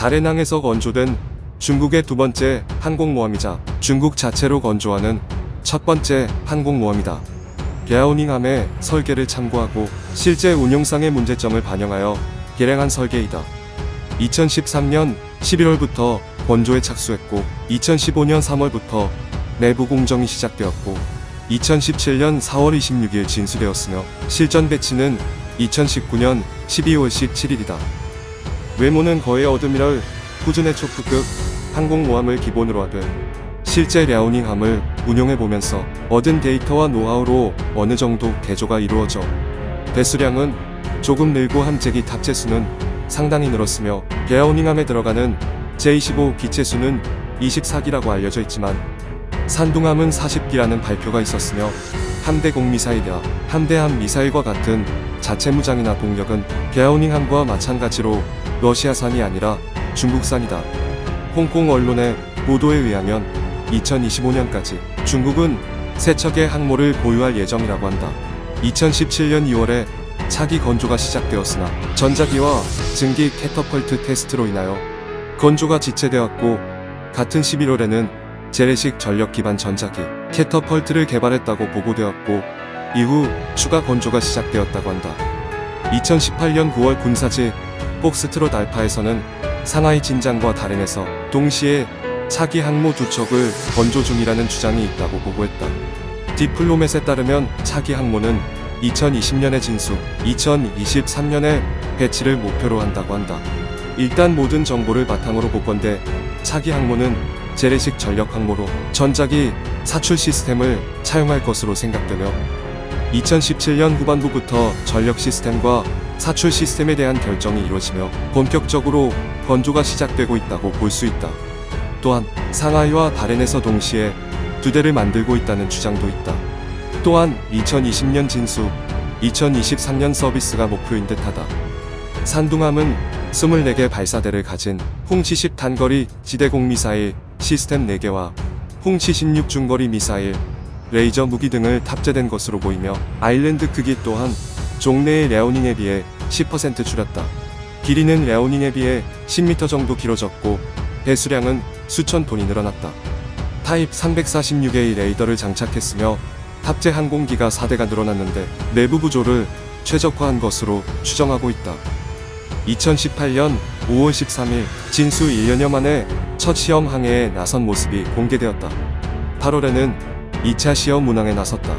다레낭에서 건조된 중국의 두 번째 항공모함이자 중국 자체로 건조하는 첫 번째 항공모함이다. 랴오닝함의 설계를 참고하고 실제 운용상의 문제점을 반영하여 개량한 설계이다. 2013년 11월부터 건조에 착수했고 2015년 3월부터 내부 공정이 시작되었고 2017년 4월 26일 진수되었으며 실전 배치는 2019년 12월 17일이다. 외모는 거의 어드미럴 후준의 초프급 항공모함을 기본으로 하되 실제 랴오닝함을 운용해보면서 얻은 데이터와 노하우로 어느 정도 개조가 이루어져 배수량은 조금 늘고 함재기 탑재수는 상당히 늘었으며 랴오닝함에 들어가는 J-25 기체수는 24기라고 알려져 있지만 산둥함은 40기라는 발표가 있었으며 함대 공 미사일이나 함대함 미사일과 같은 자체 무장이나 동력은 랴오닝함과 마찬가지로 러시아산이 아니라 중국산이다. 홍콩 언론의 보도에 의하면 2025년까지 중국은 세 척의 항모를 보유할 예정이라고 한다. 2017년 2월에 차기 건조가 시작되었으나 전자기와 증기 캐터펄트 테스트로 인하여 건조가 지체되었고 같은 11월에는 재래식 전력 기반 전자기 캐터펄트를 개발했다고 보고되었고 이후 추가 건조가 시작되었다고 한다. 2018년 9월 군사지 폭스트롯 알파에서는 상하이 진장과 다렌에서 동시에 차기 항모 두 척을 건조 중이라는 주장이 있다고 보고했다. 디플로맷에 따르면 차기 항모는 2020년에 진수, 2023년에 배치를 목표로 한다고 한다. 일단 모든 정보를 바탕으로 보건대 차기 항모는 재래식 전력 항모로 전자기 사출 시스템을 차용할 것으로 생각되며 2017년 후반부부터 전력 시스템과 사출 시스템에 대한 결정이 이루어지며 본격적으로 건조가 시작되고 있다고 볼 수 있다. 또한 상하이와 다렌에서 동시에 두 대를 만들고 있다는 주장도 있다. 또한 2020년 진수, 2023년 서비스가 목표인 듯하다. 산둥함은 24개 발사대를 가진 홍70 단거리 지대공 미사일 시스템 4개와 홍76 중거리 미사일, 레이저 무기 등을 탑재된 것으로 보이며 아일랜드 크기 또한 종래의 레오닝에 비해 10% 줄였다. 길이는 레오닝에 비해 10m 정도 길어졌고 배수량은 수천 톤이 늘어났다. 타입 346의 레이더를 장착했으며 탑재 항공기가 4대가 늘어났는데 내부 구조를 최적화한 것으로 추정하고 있다. 2018년 5월 13일 진수 1년여 만에 첫 시험 항해에 나선 모습이 공개되었다. 8월에는 2차 시험 운항에 나섰다.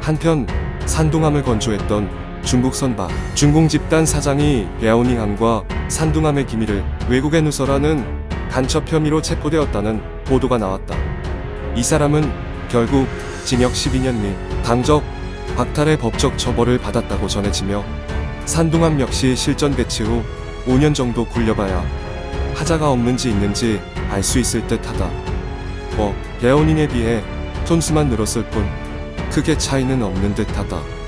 한편 산둥함을 건조했던 중국 선박 중공 집단 사장이 랴오닝함과 산둥함의 기밀을 외국에 누설하는 간첩 혐의로 체포되었다는 보도가 나왔다. 이 사람은 결국 징역 12년 및 당적 박탈의 법적 처벌을 받았다고 전해지며 산둥함 역시 실전 배치 후 5년 정도 굴려봐야 하자가 없는지 있는지 알 수 있을 듯하다. 뭐 랴오닝에 비해 톤수만 늘었을 뿐 크게 차이는 없는 듯하다.